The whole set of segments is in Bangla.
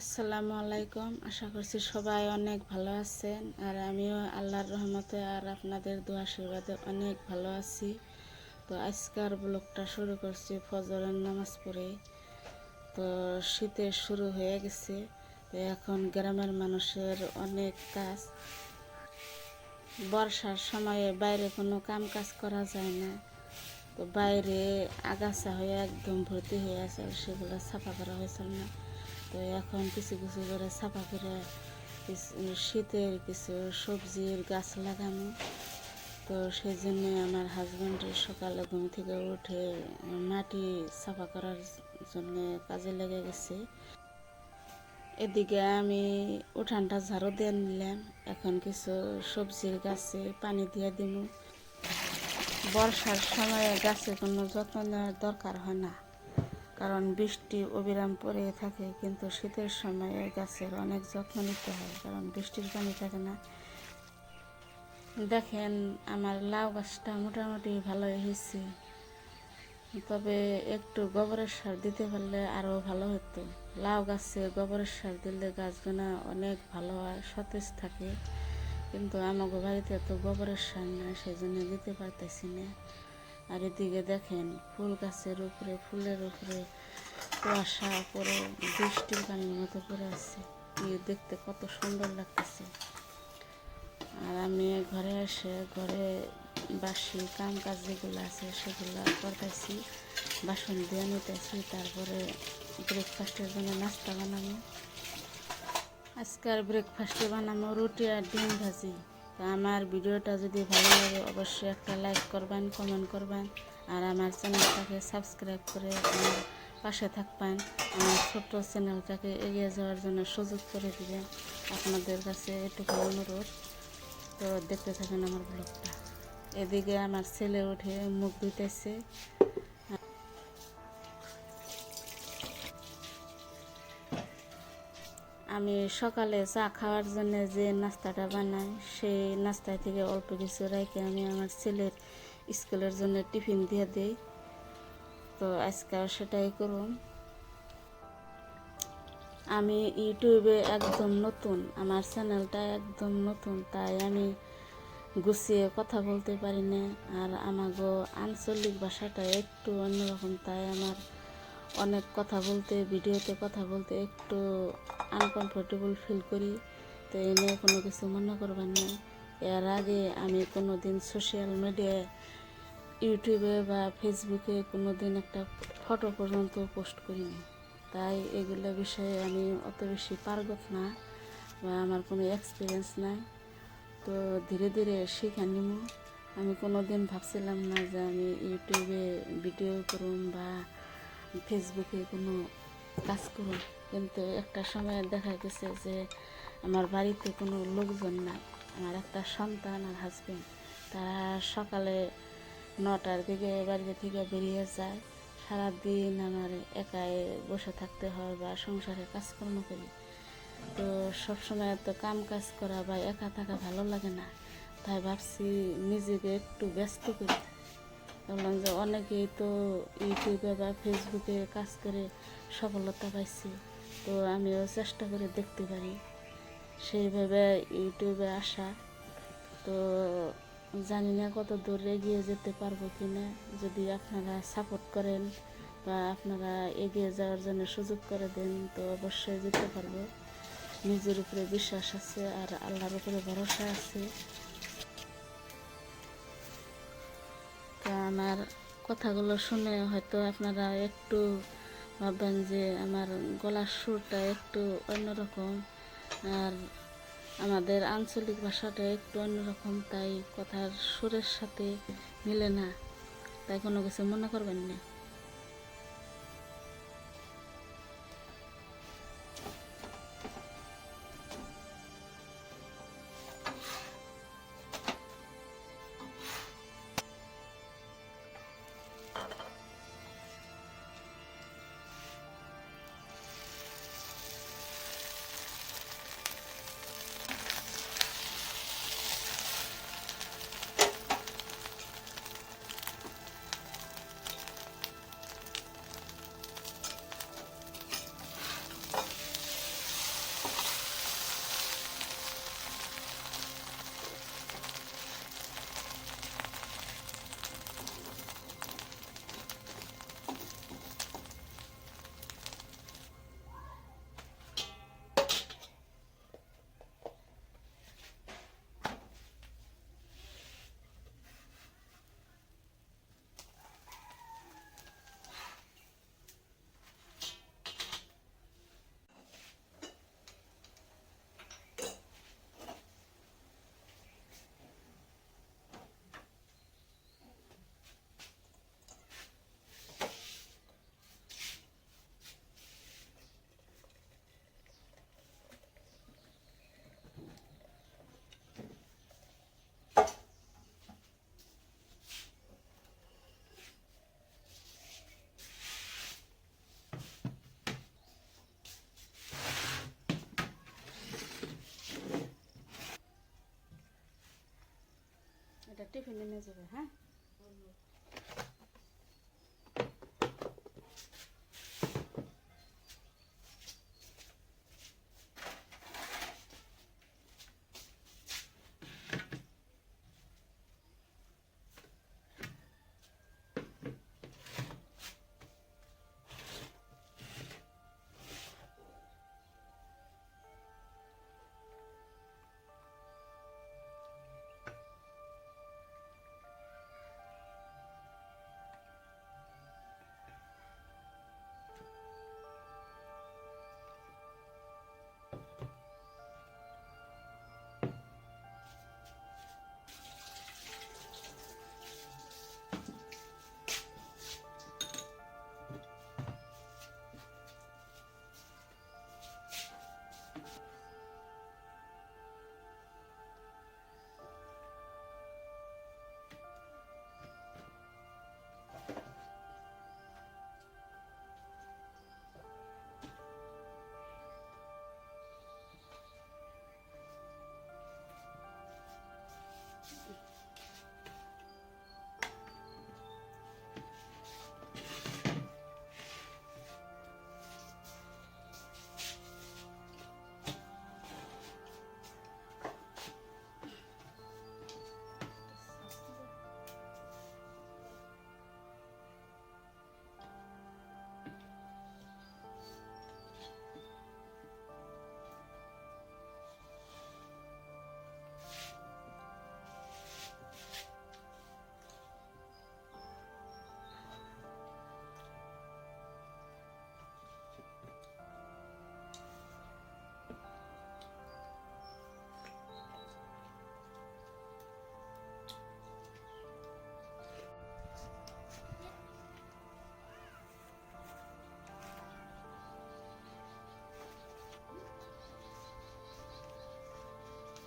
আসসালামু আলাইকুম। আশা করছি সবাই অনেক ভালো আছেন আর আমিও আল্লাহর রহমতে আর আপনাদের দু আশীর্বাদে অনেক ভালো আছি। তো আজকের ব্লগটা শুরু করছি ফজরের নামাজ পড়ে। তো শীতে শুরু হয়ে গেছে। তো এখন গ্রামের মানুষের অনেক কাজ। বর্ষার সময়ে বাইরে কোনো কাম কাজ করা যায় না। তো বাইরে আগাছা হয়ে একদম ভর্তি হয়ে আছে সেগুলো সাফা করা হয়েছিল না। তো এখন কিছু কিছু করে সাফা করে শীতের কিছু সবজির গাছ লাগানো। তো সেই জন্যে আমার হাজব্যান্ডের সকালে ঘুম থেকে উঠে মাটি সাফা করার জন্য কাজে লেগে গেছে। এদিকে আমি উঠানটা ঝাড়ু দিয়ে নিলাম। এখন কিছু সবজির গাছে পানি দিয়ে দিব বর্ষার সময়ে গাছে কোনো যত্ন নেওয়ার দরকার হয় না। কারণ বৃষ্টি অবিরাম পড়ে থাকে, কিন্তু শীতের সময়ে গাছের অনেক যত্ন নিতে হয়, কারণ বৃষ্টির পানি থাকে না। দেখেন, আমার লাউ গাছটা মোটামুটি ভালো হয়েছে। তবে একটু গোবরের সার দিতে পারলে আরও ভালো হতো। লাউ গাছে গোবরের সার দিলে গাছগুলো অনেক ভালো হয়, সতেজ থাকে। কিন্তু আমাকে বাড়িতে তো গোবরের সার না সেই জন্য দিতে পারতেছি না। আর এদিকে দেখেন ফুল গাছের উপরে, ফুলের উপরে কুয়াশা, পরে বৃষ্টির পানির মতো পড়ে আছে। দেখতে কত সুন্দর লাগতেছে। আর আমি ঘরে এসে, ঘরে বাসি কাম কাজ যেগুলো আছে সেগুলো করতেছি, বাসন দিয়ে নিতেছি, তারপরে ব্রেকফাস্টের জন্য নাস্তা বানাবো। আজকের ব্রেকফাস্টে বানাবো রুটি আর ডিম ভাজি। তো আমার ভিডিওটা যদি ভালো লাগে, অবশ্যই একটা লাইক করবেন কমেন্ট করবেন, আর আমার চ্যানেলটাকে সাবস্ক্রাইব করে আমার পাশে থাকবেন। আমার ছোট্ট চ্যানেলটাকে এগিয়ে যাওয়ার জন্য সুযোগ করে দিবেন। আপনাদের কাছে এটুকু অনুরোধ। তো দেখতে থাকেন আমার ব্লগটা। এদিকে আমার ছেলে উঠে মুখ ধুইতেছে। আমি সকালে চা খাওয়ার জন্য যে নাস্তাটা বানাই, সেই নাস্তা থেকে অল্প কিছু রেখে আমি আমার ছেলের স্কুলের জন্য টিফিন দিয়ে দিই। তো আজকে সেটাই করুন আমি ইউটিউবে একদম নতুন, আমার চ্যানেলটা একদম নতুন, তাই আমি গুছিয়ে কথা বলতে পারি না আর আমাগো আঞ্চলিক ভাষাটা একটু অন্যরকম, তাই আমার অনেক কথা বলতে, ভিডিওতে কথা বলতে একটু আনকমফোর্টেবল ফিল করি। তো এই নিয়ে কোনো কিছু মনে করবেন না। এর আগে আমি কোনো দিন সোশ্যাল মিডিয়ায় ইউটিউবে বা ফেসবুকে কোনো দিন একটা ফটো পর্যন্ত পোস্ট করিনি। তাই এগুলো বিষয়ে আমি অত বেশি পারগত না বা আমার কোনো এক্সপিরিয়েন্স নাই। তো ধীরে ধীরে শিখে নিব আমি কোনো দিন ভাবছিলাম না যে আমি ইউটিউবে ভিডিও করুম বা ফেসবুকে কোনো কাজ করুন কিন্তু একটা সময় দেখা গেছে যে আমার বাড়িতে কোনো লোকজন নাই। আমার একটা সন্তান আর হাজবেন্ড তারা সকালে নটার দিকে বাড়িতে থেকে বেরিয়ে যায়। সারাদিন আমার একাই বসে থাকতে হয় বা সংসারে কাজকর্ম করি। তো সবসময় তো কাম কাজ করা বা একা থাকা ভালো লাগে না। তাই ভাবছি নিজেকে একটু ব্যস্ত করি। বললাম যে অনেকেই তো ইউটিউবে বা ফেসবুকে কাজ করে সফলতা পাইছে। তো আমিও চেষ্টা করে দেখতে পারি। সেইভাবে ইউটিউবে আসা। তো জানি না কত দূর এগিয়ে যেতে পারব কি না যদি আপনারা সাপোর্ট করেন বা আপনারা এগিয়ে যাওয়ার জন্য সুযোগ করে দেন, তো অবশ্যই যেতে পারব। নিজের উপরে বিশ্বাস আছে আর আল্লাহর উপরে ভরসা আছে। আমার কথাগুলো শুনে হয়তো আপনারা একটু ভাববেন যে আমার গলার সুরটা একটু অন্যরকম আর আমাদের আঞ্চলিক ভাষাটা একটু অন্যরকম, তাই কথার সুরের সাথে মিলে না। তাই কোনো কিছু মনে করবেন না। টিফিনে নিয়ে যাবে হ্যাঁ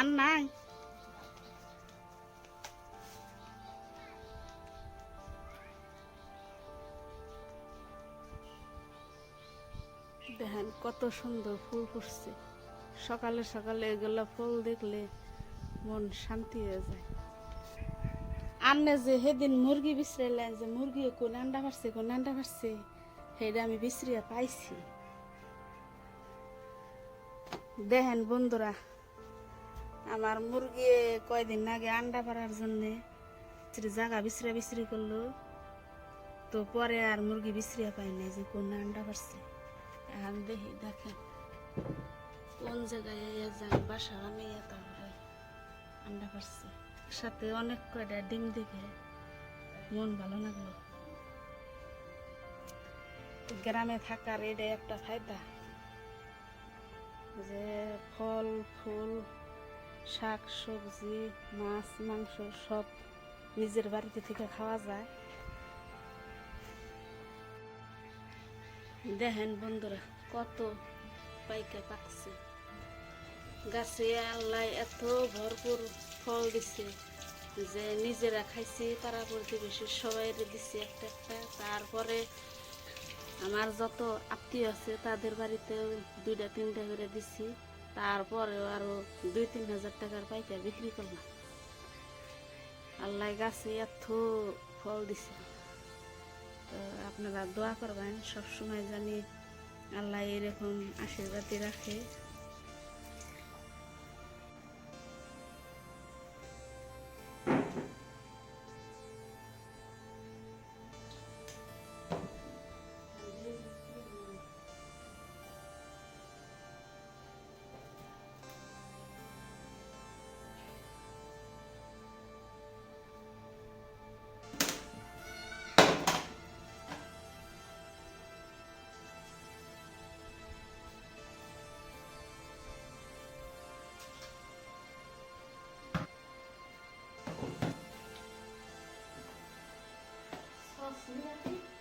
আর নাই দেখেন কত সুন্দর ফুল ফুটছে। সকালে সকালে এগুলো ফুল দেখলে মন শান্তি হয়ে যায়। আন্নে যে সেদিন মুরগি বিচরাইলেন যে মুরগি কোন আন্ডা পারছে কোন আন্ডা পারছে সেটা আমি বিচরিয়া পাইছি। দেখেন বন্ধুরা আমার মুরগি কয়দিন আগে আন্ডা পাড়ার জন্যে জায়গা বিচরা বিচরি করল। তো পরে আর মুরগি বিচরিয়া পাই নাই যে কোন আন্ডা পারছে এখন দেখি, দেখেন কোন জায়গায় বাসা আমি তারপরে আন্ডা পারছে সাথে অনেক কয়টা ডিম দেখে মন ভালো লাগল। গ্রামে থাকার এটা একটা ফায়দা। যে ফল, ফুল শাক, সবজি, মাছ, মাংস সব নিজের বাড়িতে থেকে খাওয়া যায়। দেখেন বন্ধুরা, কত পাইকা পাকছে। গাছে আল্লাহ এত ভরপুর ফল দিছে যে নিজেরা খাইছি পাড়া প্রতিবেশী সবাই দিছি একটা একটা। তারপরে আমার যত আত্মীয় আছে, তাদের বাড়িতেও দুইটা, তিনটা করে দিছি। তারপরেও আরও দুই, তিন হাজার টাকার পাইকার বিক্রি করলাম। আল্লাহ গাছে এত ফল দিছে। তো আপনারা দোয়া করবেন, সবসময় জানি আল্লাহ এরকম আশীর্বাদই রাখে। Possibly, you.